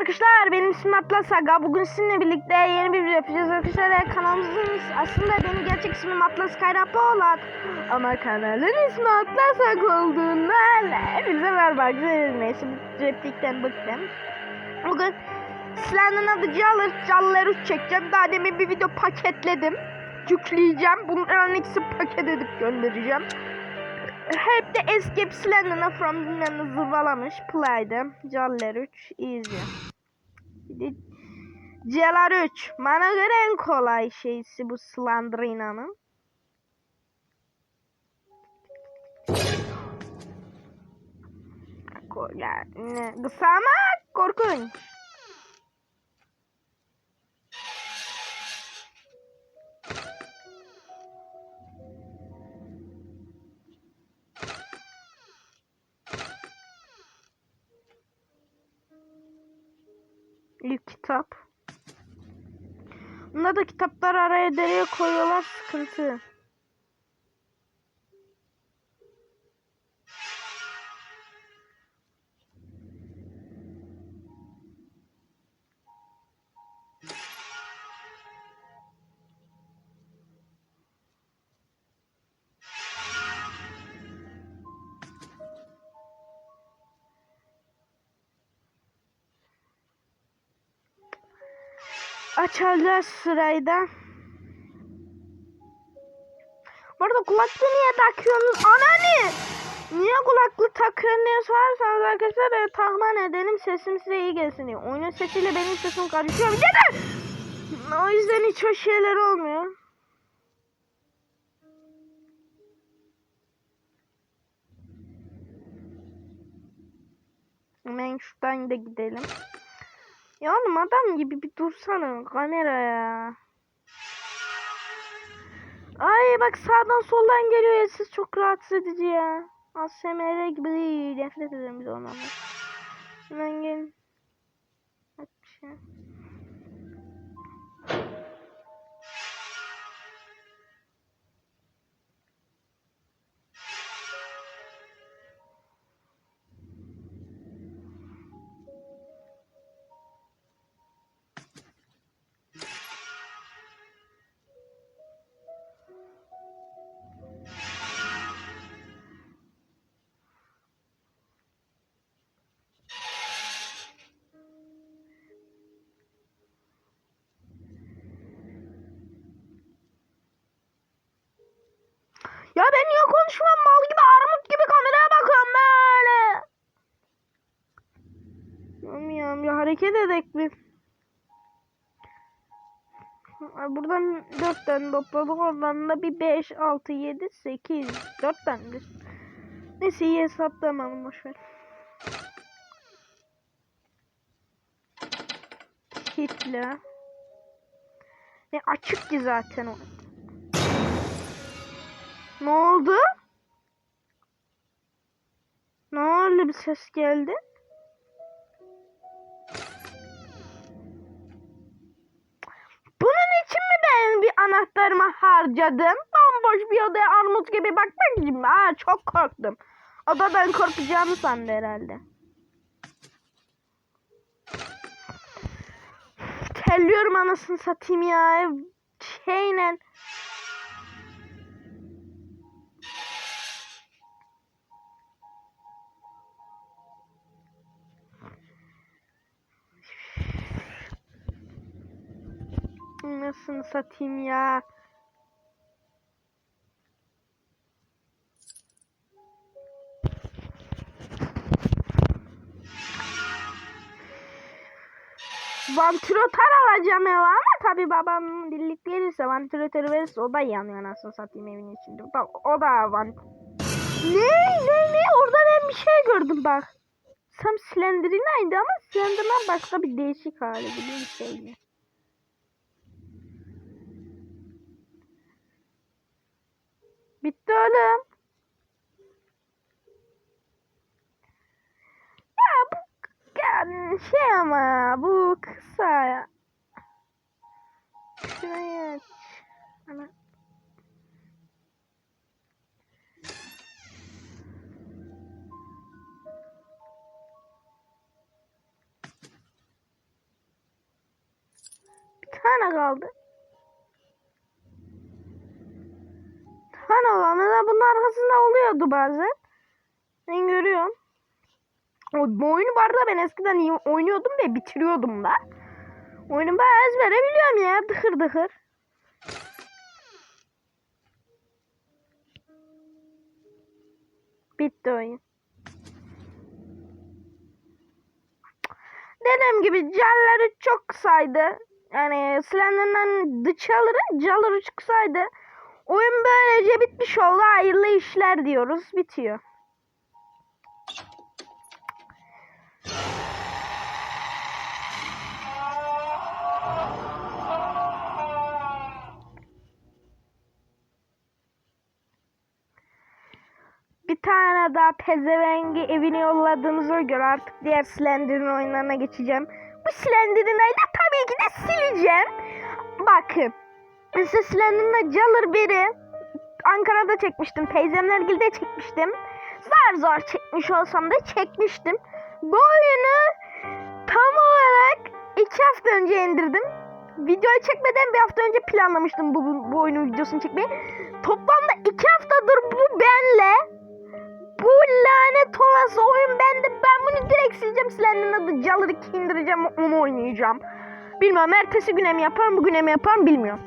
arkadaşlar benim ismim Atlas Aga. Bugün sizinle birlikte yeni bir video yapacağız. Arkadaşlar kanalımızın aslında benim gerçek ismim Atlas Kayra Polat. Ama kanalın ismi Atlas Aga olduğundan hepinize merhaba. Neyse bu replikten bıktım. Bugün Slender'ın adı Caller, Callerus çekeceğim. Daha demin bir video paketledim. Yükleyeceğim. Bunların ikisi paket edip göndereceğim. Hep de Escape Slender'ına from zırvalamış. Play'de. Caller 3. Easy. Caller 3. Bana göre en kolay şeysi bu Slender'ina'nın. Yani kısa ama korkunç. İlk kitap. Bunda da kitaplar araya dereye koyuyorlar sıkıntı. Açacağız sırayla. Bu arada kulaklığı niye takıyorsunuz? Anani! Niye kulaklık takıyorsun diye sorarsanız arkadaşlar e, tahmin edelim sesim size iyi gelsin diye. Oyunun sesiyle benim sesim karışıyor. Gene! O yüzden hiç hoş şeyler olmuyor. Hemen şuradan da gidelim. Ya oğlum adam gibi bir dursana kameraya. Ay bak sağdan soldan geliyor ya siz çok rahatsız edici ya. ASMR gibi değil. Nefret ederim biz ondan. Hemen gelin. Bak bir şey. Bilmiyorum ya hareket edek bir. Ay, Buradan 4 tane topladık oradan da bir 5, 6, 7, 8, 4 tane. Neyse iyi hesaplamam boşver. Hitler. Ne açık ki zaten o. Ne oldu? Ne oldu bir ses geldi? Harcadım? Bomboş bir odaya armut gibi bakmak için? Aa, çok korktum. Odadan korkacağımı sandı herhalde. Terliyorum anasını satayım ya. Şeyle. Nasıl satayım ya? Vantilatör alacağım eve ama tabi babam dillik verirse vantilatörü verirse o da yanıyor anasını satayım evin içinde. Bak o da van... Ne ne ne orada ben bir şey gördüm bak. Sam Slender'inaydı ama Slender'dan başka bir değişik hali gibi bir şeydi. Bitti oğlum. Ya bu şey ama bu kısa ya. Şuraya aç. Ana. Hani kaldı? Hani olanlar bunun arkasında oluyordu bazen. Ben görüyorum. Bu oyunu bu arada ben eskiden iyi oynuyordum ve bitiriyordum da. Oyunu bayağı ezbere biliyorum ya. Dıkır dıkır. Bitti oyun. Dediğim gibi calları çok kısaydı. Yani Slender'dan The Challer'ın calları çok kısaydı. Oyun böylece bitmiş oldu. Hayırlı işler diyoruz. Bitiyor. Bir tane daha pezevengi evine yolladığımıza göre artık diğer Slender'in oyunlarına geçeceğim. Bu Slender'in ile tabii ki de sileceğim. Bakın. Mesela Slender'ın Jalır biri Ankara'da çekmiştim. Teyzemlergilde çekmiştim. Zar zor çekmiş olsam da çekmiştim. Bu oyunu tam olarak iki hafta önce indirdim. Videoyu çekmeden bir hafta önce planlamıştım bu, bu oyunun videosunu çekmeyi. Toplamda iki haftadır Direkt sileceğim. Slender'ın adı Jalır 2 indireceğim. Onu oynayacağım. Bilmiyorum. Ertesi güne mi yaparım, bugüne mi yaparım bilmiyorum.